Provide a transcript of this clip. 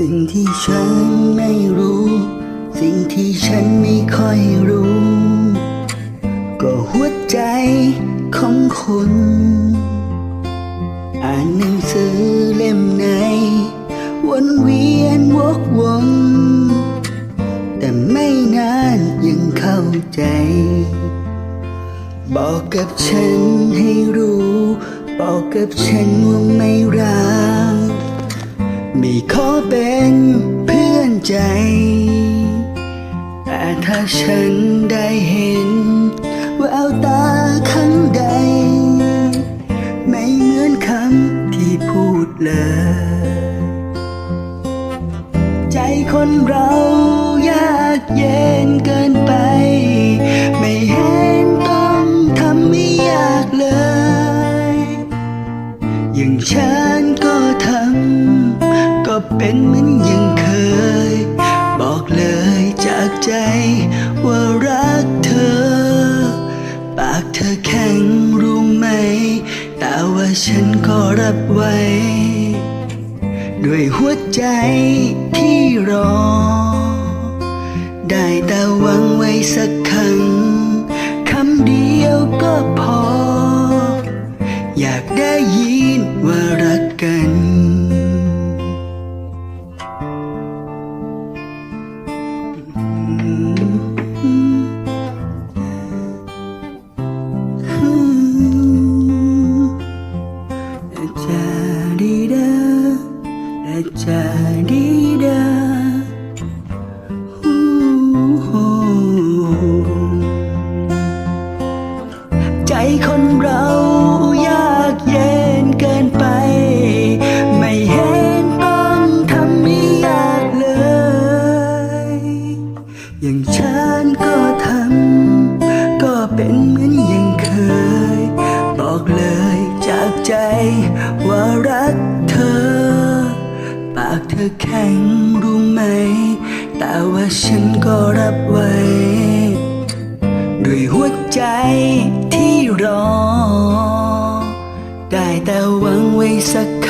สิ่งที่ฉันไม่รู้ สิ่งที่ฉันไม่ค่อยรู้ ก็หัวใจของคุณ อ่านหนังสือเล่มไหน วนเวียนวกวนแต่ไม่นานยังเข้าใจ บอกกับฉันให้รู้ บอกกับฉันว่าไม่รัก ไม่ขอเป็นเพื่อนใจ แต่ถ้าฉันได้เห็นแววตาข้างใด ไม่เหมือนคำที่พูดเลย ใจคนเรายากเย็นเกินไป ไม่เห็นต้องทำไม่ยากเลย อย่างฉันก็ทำ เป็นเหมือนยังเคย บอกเลยจากใจว่ารักเธอ ปากเธอแข็งรู้ไหม แต่ว่าฉันก็รับไว้ ด้วยหัวใจที่รอ ได้แต่หวังไว้สักครั้งคำเดียวก็พอ อยากได้ยินว่า ดีดาจาดีดาใจคนเรา รักเธอ ปากเธอแข็งรู้ไหม แต่ว่าฉันก็รับไว้ ด้วยหัวใจที่รอ ได้แต่หวังไว้สัก